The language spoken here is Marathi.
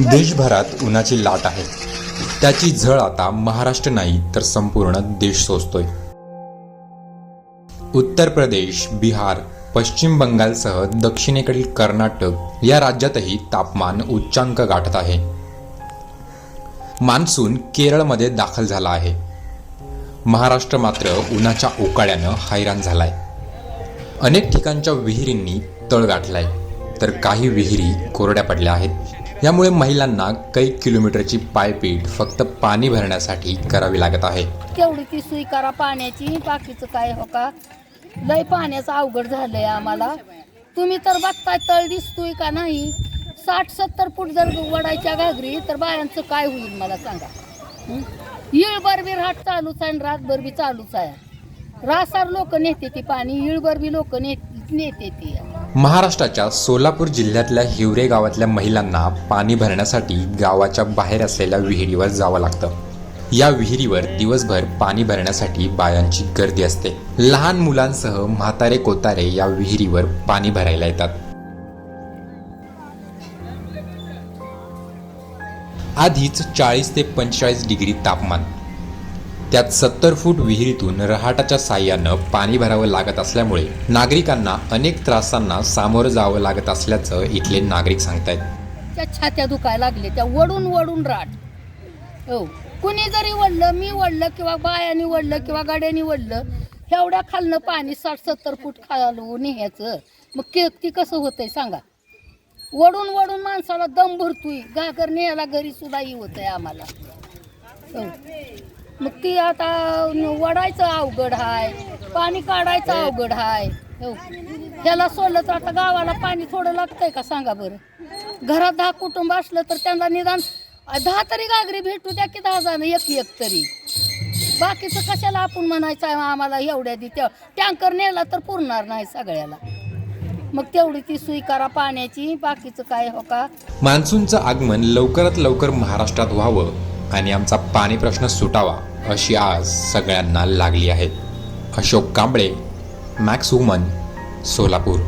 देशभरात उन्हाची लाट आहे. त्याची झळ आता महाराष्ट्र नाही तर संपूर्ण देश सोसतोय. उत्तर प्रदेश बिहार पश्चिम बंगालसह दक्षिणेकडील कर्नाटक या राज्यातही तापमान उच्चांक गाठत आहे. मान्सून केरळमध्ये दाखल झाला आहे. महाराष्ट्र मात्र उन्हाच्या ओकाळ्यानं हैराण झालाय. अनेक ठिकाणच्या विहिरींनी तळ गाठलाय तर काही विहिरी कोरड्या पडल्या आहेत. यामुळे महिलांना काही किलोमीटरची पायपीट फक्त पाणी भरण्यासाठी करावी लागत आहे. तेवढी ती सुई करा पाण्याची बाकीचं काय हो का? लय पाण्याचं अवघड झालंय आम्हाला. तुम्ही तर बघताय तळ दिसतोय का नाही? साठ सत्तर फूट जर वडायच्या घागरी तर बायांचं काय होईल मला सांगा? हं? इळभर बी राट चालूच आहे आणि रातभर बी चालूच आहे. रासार लोक नेते ती पाणी इळभर बी लोक नेते ती महाराष्ट्राच्या सोलापूर जिल्ह्यातल्या हिवरे गावातल्या महिलांना पाणी भरण्यासाठी गावाच्या बाहेर असलेल्या विहिरीवर जावं लागतं. या विहिरीवर दिवसभर पाणी भरण्यासाठी बायांची गर्दी असते. लहान मुलांसह म्हातारे कोतारे या विहिरीवर पाणी भरायला येतात. आधीच चाळीस ते पंचेचाळीस डिग्री तापमान त्यात सत्तर फूट विहिरीतून रहाटाच्या साह्यानं पाणी भरावं लागत असल्यामुळे नागरिकांना अनेक त्रासांना सामोरं जावं लागत असल्याचं इथले नागरिक सांगतायत. त्या छात्या दुखायला लागले. त्या वडून वडून राट हो. कुणी जरी वडलं मी वडलं किंवा बायानी वडलं किंवा गाड्याने वडलं एवढ्या खालनं पाणी साठ सत्तर फूट खालवून न्यायचं. मग के ती कसं होतंय सांगा. वडून वडून माणसाला दम भरतोय. घागर न्यायला घरी सुद्धा ही होतंय आम्हाला. हो. मग ती आता वडायचं अवघड हाय पाणी काढायचं अवघड हाय. हो. ह्याला सोडलं तर आता गावाला पाणी थोडं लागतंय का सांगा बरं? घरात दहा कुटुंब असलं तर त्यांना निदान दहा तरी गागरी भेटू द्या की दहा जण एक एक तरी. बाकीचं कशाला आपण म्हणायचं आहे आम्हाला एवढ्या दि टँकर नेला तर पुरणार नाही सगळ्याला. मग तेवढी ती सुई करा पाण्याची बाकीचं काय हो का? मान्सूनचं आगमन लवकरात लवकर महाराष्ट्रात व्हावं. आणि आमचा पाणी प्रश्न सुटावा अशी आज सगळ्यांना लागली आहे. Ashok Kamble max woman Solapur.